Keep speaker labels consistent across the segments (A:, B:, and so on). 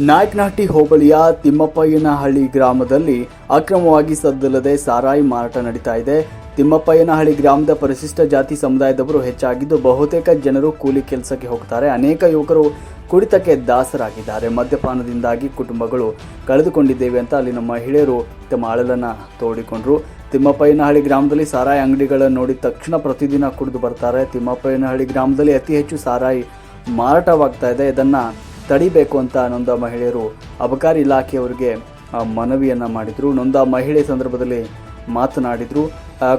A: ನಾಯಕನಹಟ್ಟಿ ಹೋಬಳಿಯ ತಿಮ್ಮಪ್ಪಯ್ಯನಹಳ್ಳಿ ಗ್ರಾಮದಲ್ಲಿ ಅಕ್ರಮವಾಗಿ ಸದ್ದಲ್ಲದೆ ಸಾರಾಯಿ ಮಾರಾಟ ನಡೀತಾ ಇದೆ. ತಿಮ್ಮಪ್ಪಯ್ಯನಹಳ್ಳಿ ಗ್ರಾಮದ ಪರಿಶಿಷ್ಟ ಜಾತಿ ಸಮುದಾಯದವರು ಹೆಚ್ಚಾಗಿದ್ದು ಬಹುತೇಕ ಜನರು ಕೂಲಿ ಕೆಲಸಕ್ಕೆ ಹೋಗ್ತಾರೆ. ಅನೇಕ ಯುವಕರು ಕುಡಿತಕ್ಕೆ ದಾಸರಾಗಿದ್ದಾರೆ. ಮದ್ಯಪಾನದಿಂದಾಗಿ ಕುಟುಂಬಗಳು ಕಳೆದುಕೊಂಡಿದ್ದೇವೆ ಅಂತ ಅಲ್ಲಿನ ಮಹಿಳೆಯರು ತಮ್ಮ ಅಳಲನ್ನು ತೋಡಿಕೊಂಡ್ರು. ತಿಮ್ಮಪ್ಪಯ್ಯನಹಳ್ಳಿ ಗ್ರಾಮದಲ್ಲಿ ಸಾರಾಯಿ ಅಂಗಡಿಗಳನ್ನು ನೋಡಿದ ತಕ್ಷಣ ಪ್ರತಿದಿನ ಕುಡಿದು ಬರ್ತಾರೆ. ತಿಮ್ಮಪ್ಪಯ್ಯನಹಳ್ಳಿ ಗ್ರಾಮದಲ್ಲಿ ಅತಿ ಹೆಚ್ಚು ಸಾರಾಯಿ ಮಾರಾಟವಾಗ್ತಾ ಇದೆ. ಇದನ್ನ ತಡಿಬೇಕು ಅಂತ ನೊಂದ ಮಹಿಳೆಯರು ಅಬಕಾರಿ ಇಲಾಖೆಯವರಿಗೆ ಮನವಿಯನ್ನು ಮಾಡಿದರು. ನೊಂದ ಮಹಿಳೆ ಸಂದರ್ಭದಲ್ಲಿ ಮಾತನಾಡಿದ್ರು.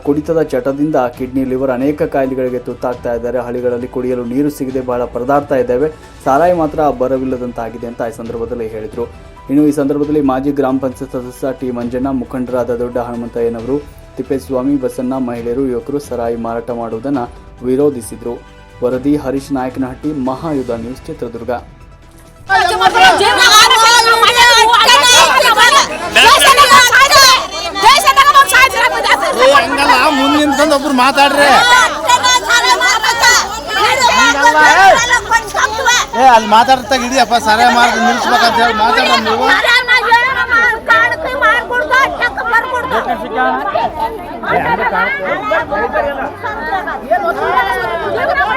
A: ಕುಡಿತದ ಚಟದಿಂದ ಕಿಡ್ನಿ ಲಿವರ್ ಅನೇಕ ಕಾಯಿಲೆಗಳಿಗೆ ತುತ್ತಾಗ್ತಾ ಇದ್ದಾರೆ. ಹಳ್ಳಿಗಳಲ್ಲಿ ಕುಡಿಯಲು ನೀರು ಸಿಗದೆ ಬಹಳ ಪರದಾಡ್ತಾ ಇದ್ದಾವೆ. ಸಾರಾಯಿ ಮಾತ್ರ ಬರವಿಲ್ಲದಂತಾಗಿದೆ ಅಂತ ಈ ಸಂದರ್ಭದಲ್ಲಿ ಹೇಳಿದರು. ಇನ್ನು ಈ ಸಂದರ್ಭದಲ್ಲಿ ಮಾಜಿ ಗ್ರಾಮ ಪಂಚಾಯತ್ ಸದಸ್ಯ ಟಿ ಮಂಜಣ್ಣ, ಮುಖಂಡರಾದ ದೊಡ್ಡ ಹನುಮಂತಯ್ಯನವರು ತಿಪ್ಪೇಸ್ವಾಮಿ, ಬಸಣ್ಣ ಮಹಿಳೆಯರು, ಯುವಕರು ಸರಾಯಿ ಮಾರಾಟ ಮಾಡುವುದನ್ನು ವಿರೋಧಿಸಿದರು. ವರದಿ ಹರೀಶ್ ನಾಯಕನಹಟ್ಟಿ, ಮಹಾಯುಧ ನ್ಯೂಸ್, ಚಿತ್ರದುರ್ಗ.
B: ಹಂಗಲ್ಲ ಮುಂದೆ ನಿಂತ್ಕೊಂಡು ಒಬ್ರು ಮಾತಾಡ್ರಿ ಏ ಅಲ್ಲಿ ಮಾತಾಡ್ತಾಗ ಹಿಡಿಯಪ್ಪ ಸರ ಮಾಡಿ ನಿಲ್ಸ್ಬೇಕಂತ ಹೇಳಿ ಮಾತಾಡ್ರ ನೀವು
C: ನಾವು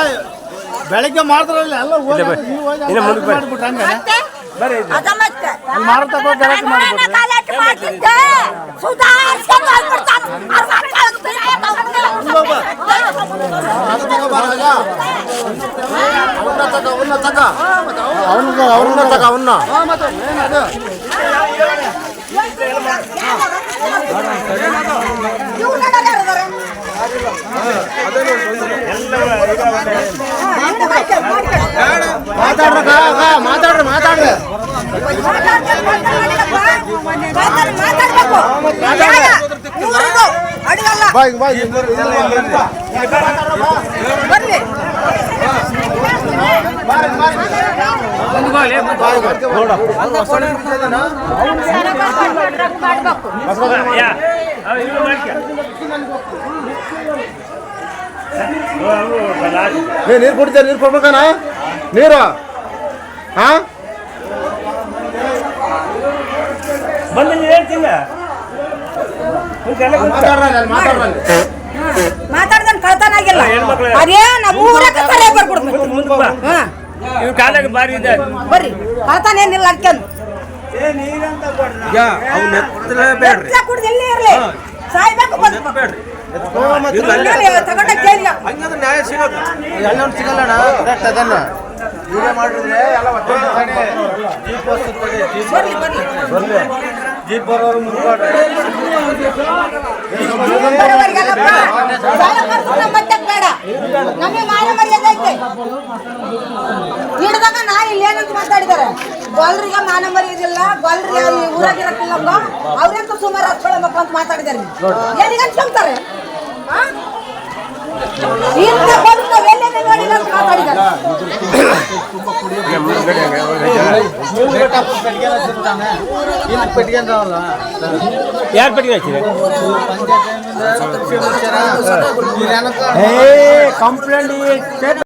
C: ಮಕ್ಕಳಿಗೆ ಬೇರೆ ತಗೊಂಡು.
B: ಅವ್ನ ಅವ್ನ ತಗ ಅವನ್ನ
C: ಇವ್ರು
B: ಏ ನೀರು ಕುಡಿತೀರ ನೀರು ಕೊಡ್ಬೇಕನ? ನೀರು? ಹಾ?
D: ಬಂದು
B: ಹೇಳ್ತೀನಿ
C: ಮಾತಾಡ್ದನ್ ಕಳ್ತನ ಆಗಿಲ್ಲ. ಅದೇ ನಮ್ಮ ಊರಕ್ಕೆ ಸರಿಯಾಗಿ ಬರ್ಕೊಡ್ಬೇಕು
D: ಮುಂದೆ ಬಾ
C: ಹಾ
D: ಇವ್ ಕಾಲಾಗ ಬಾರಿ ಇದೆ
C: ಬರ್ರಿ ಕಳ್ತಾನ ಏನಿಲ್ಲ ಎಲ್ಲಿ ಇರ್ಲಿ. ಸಾಯ್ಬೇಕು
B: ಸಿಗಲ್ಲಣ್ಣ. ಕರೆಕ್ಟ್ ಅದನ್ನ. ವಿಡಿಯೋ ಮಾಡಿದ್ರೆ ಎಲ್ಲ ಒಟ್ಟೆ ಜೀಪ್
C: ಬರ್ಲಿ. ಬರ್ಲಿ.
B: ಜೀಪ್ ಬರೋರು
C: ಬೇಡ ನಮಗೆ ಮಾನ ಮರ್ಯಾದೆ ಹಿಡ್ದಾಗ ನಾ ಇಲ್ಲಿ ಏನಂತ ಮಾತಾಡಿದಾರೆ ಗೊಲ್ರಿಗೆ ಮಾನ ಮರ್ಯಾದಿಲ್ಲ ಗೊಲ್ರಿಗೆ ಈ ಊರಾಗಿರಕ್ಕಿಲ್ಲ ಅವ್ರೆಂತ ಸುಮಾರು ಹಚ್ಕೊಳ್ಬೇಕು ಅಂತ ಮಾತಾಡಿದಾರೆ ಏನಿಗೆ ಹಚ್ಕೊಂತಾರೆ
D: ಯಾರು ಪಟ್ಟಿಗೆ ಹಚ್ಚಿದೆ
B: ಪಂಚಾಯತ್
D: ಕಂಪ್ಲೇಂಟ್